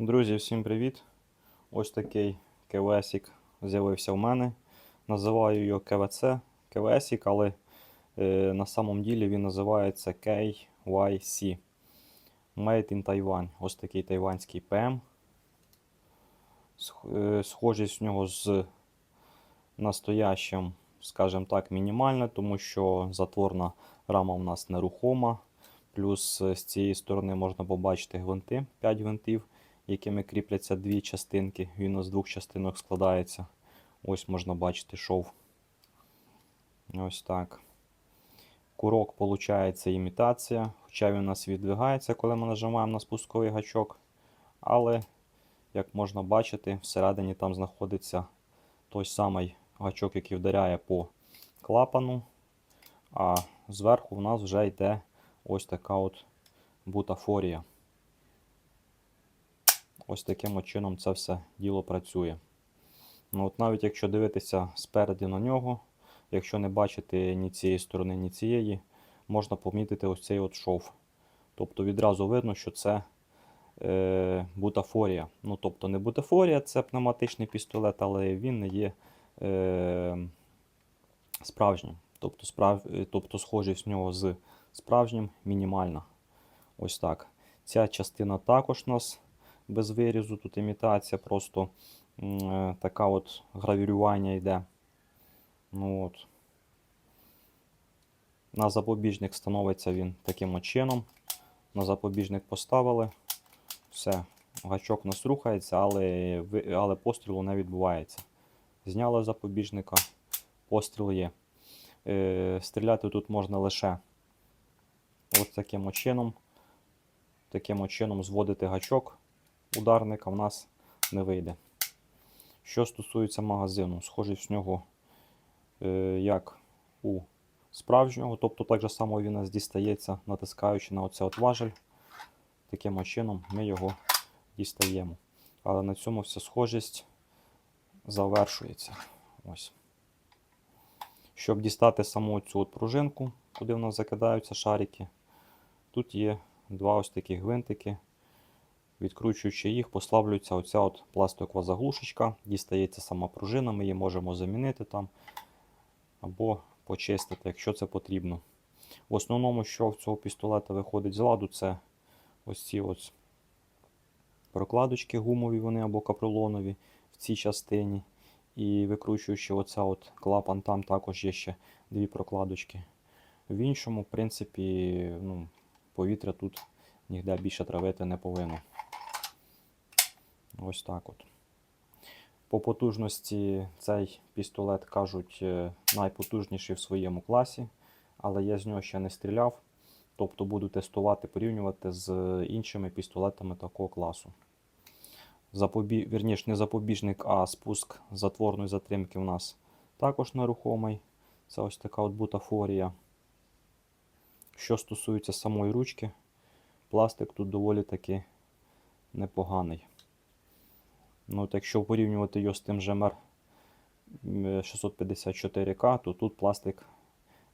Друзі, всім привіт! Ось такий КВСик з'явився в мене. Називаю його КВЦ, КВСик, але е, на самом ділі він називається KYC. Made in Taiwan. Ось такий тайванський ПМ. Е, Схожість в нього з настоящим, скажімо так, мінімальна, тому що затворна рама у нас нерухома. Плюс е, з цієї сторони можна побачити гвинти, 5 гвинтів якими кріпляться дві частинки. Він з двох частинок складається. Ось можна бачити шов. Ось так. Курок, виходить, імітація. Хоча він у нас віддвигається, коли ми нажимаємо на спусковий гачок. Але, як можна бачити, всередині там знаходиться той самий гачок, який вдаряє по клапану. А зверху в нас вже йде ось така от бутафорія. Ось таким чином це все діло працює. Ну, от Навіть якщо дивитися спереду на нього, якщо не бачити ні цієї сторони, ні цієї, можна помітити ось цей от шов. Тобто відразу видно, що це е, бутафорія. Ну, тобто не бутафорія, це пневматичний пістолет, але він не є е, справжнім. Тобто, справ... е, тобто схожість в нього з справжнім мінімальна. Ось так. Ця частина також у нас без вирізу, тут імітація, просто е, така от гравірювання йде. Ну, от. На запобіжник становиться він таким чином. На запобіжник поставили. Все, гачок нас рухається, але, але пострілу не відбувається. Зняли запобіжника, постріл є. Е, стріляти тут можна лише ось таким чином. Таким чином зводити гачок ударника в нас не вийде. Що стосується магазину, схожість в нього е, як у справжнього, тобто так же само він нас дістається, натискаючи на оце от важель. Таким чином ми його дістаємо. Але на цьому вся схожість завершується. Ось. Щоб дістати саму цю от пружинку, куди в нас закидаються шарики, тут є два ось такі гвинтики. Відкручуючи їх, послаблюється оця от пластикова заглушечка, дістається сама пружина, ми її можемо замінити там або почистити, якщо це потрібно. В основному, що в цього пістолета виходить з ладу, це ось ці ось прокладочки гумові вони або капролонові в цій частині. І викручуючи оця от клапан, там також є ще дві прокладочки. В іншому, в принципі, ну, повітря тут ніде більше травити не повинно. Ось так от. По потужності цей пістолет, кажуть, е, найпотужніший в своєму класі, але я з нього ще не стріляв. Тобто буду тестувати, порівнювати з іншими пістолетами такого класу. Запобі... Вірніше, не запобіжник, а спуск затворної затримки у нас також нерухомий. Це ось така от бутафорія. Що стосується самої ручки, пластик тут доволі таки непоганий. Ну, от якщо порівнювати його з тим же МР 654К, то тут пластик,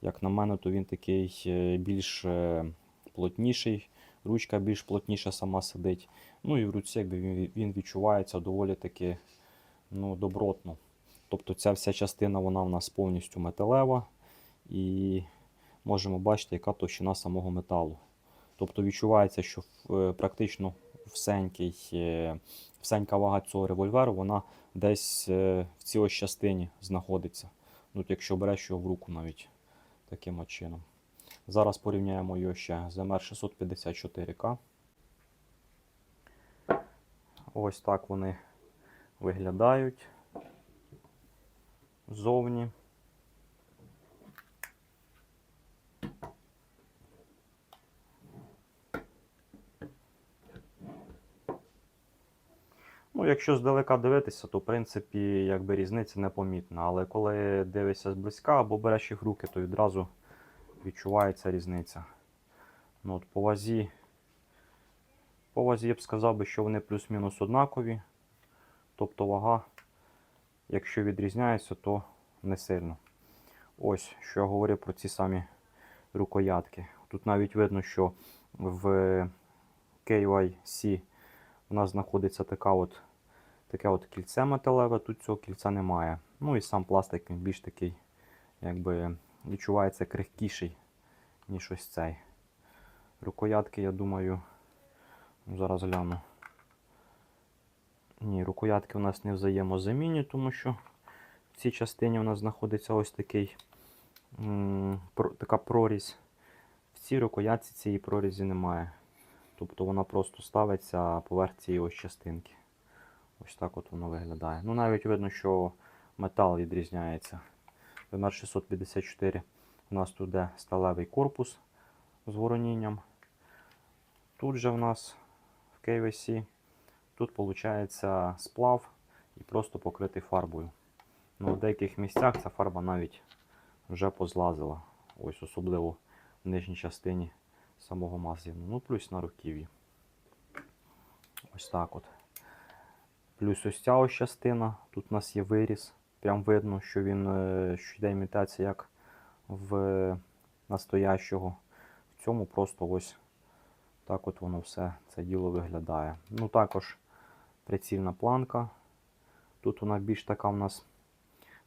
як на мене, то він такий е, більш е, плотніший, ручка більш плотніша сама сидить. Ну і в руці якби він, відчувається доволі таки ну, добротно. Тобто ця вся частина вона в нас повністю металева і можемо бачити, яка товщина самого металу. Тобто відчувається, що е, практично всенький, е, всенька вага цього револьверу, вона десь е, в цій ось частині знаходиться. Ну, от якщо береш його в руку навіть таким чином. Зараз порівняємо його ще з МР654К. Ось так вони виглядають ззовні. Ну, якщо здалека дивитися, то в принципі якби різниця непомітна. Але коли дивишся зблизька або береш їх в руки, то відразу відчувається різниця. Ну, от по вазі, по вазі я б сказав, що вони плюс-мінус однакові. Тобто вага, якщо відрізняється, то не сильно. Ось, що я говорив про ці самі рукоятки. Тут навіть видно, що в KYC У нас знаходиться така от, таке от кільце металеве, тут цього кільця немає. Ну і сам пластик він більш такий, якби відчувається крихкіший, ніж ось цей. Рукоятки, я думаю, ну, зараз гляну. Ні, рукоятки у нас не взаємозамінні, тому що в цій частині у нас знаходиться ось такий, про- така прорізь. В цій рукоятці цієї прорізі немає. Тобто вона просто ставиться поверх цієї ось частинки. Ось так от воно виглядає. Ну навіть видно, що метал відрізняється. ВМР 654 у нас тут де сталевий корпус з воронінням. Тут же в нас в KVC, тут виходить сплав і просто покритий фарбою. Ну, в деяких місцях ця фарба навіть вже позлазила. Ось особливо в нижній частині самого магазину. Ну, плюс на руків'ї. Ось так от. Плюс ось ця ось частина. Тут у нас є виріз. Прям видно, що він е, що йде імітація як в настоящого. В цьому просто ось так от воно все це діло виглядає. Ну також прицільна планка. Тут вона більш така у нас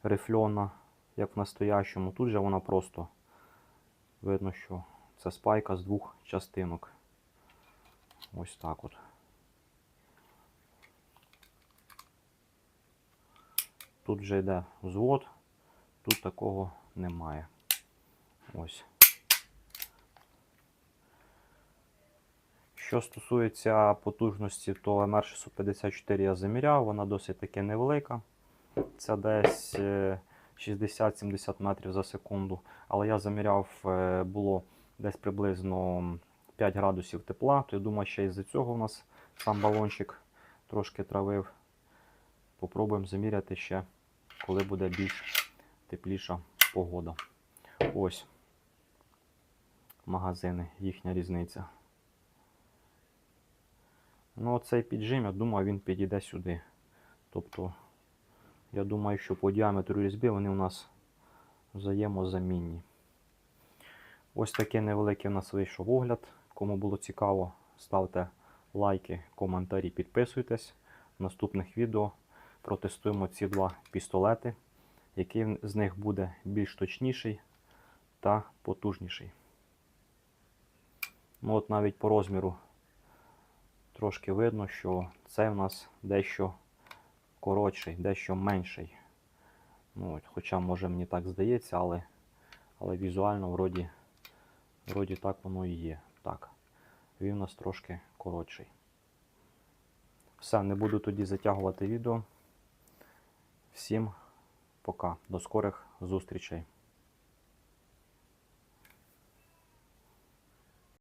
рифльона, як в настоящому. Тут же вона просто видно, що це спайка з двох частинок. Ось так от. Тут вже йде взвод, тут такого немає. Ось. Що стосується потужності, то МР654 я заміряв, вона досить таки невелика. Це десь е, 60-70 метрів за секунду. Але я заміряв, е, було десь приблизно 5 градусів тепла, то я думаю, ще із-за цього у нас сам балончик трошки травив. Попробуємо заміряти ще, коли буде більш тепліша погода. Ось магазини, їхня різниця. Ну, оцей піджим, я думаю, він підійде сюди. Тобто, я думаю, що по діаметру різьби вони у нас взаємозамінні. Ось такий невеликий у нас вийшов огляд. Кому було цікаво, ставте лайки, коментарі, підписуйтесь. В наступних відео протестуємо ці два пістолети, який з них буде більш точніший та потужніший. Ну от навіть по розміру трошки видно, що це в нас дещо коротший, дещо менший. Ну, Хоча, може, мені так здається, але, але візуально вроді, вроді так воно і є. Так, він у нас трошки коротший. Все, не буду тоді затягувати відео. Всім пока. До скорих зустрічей.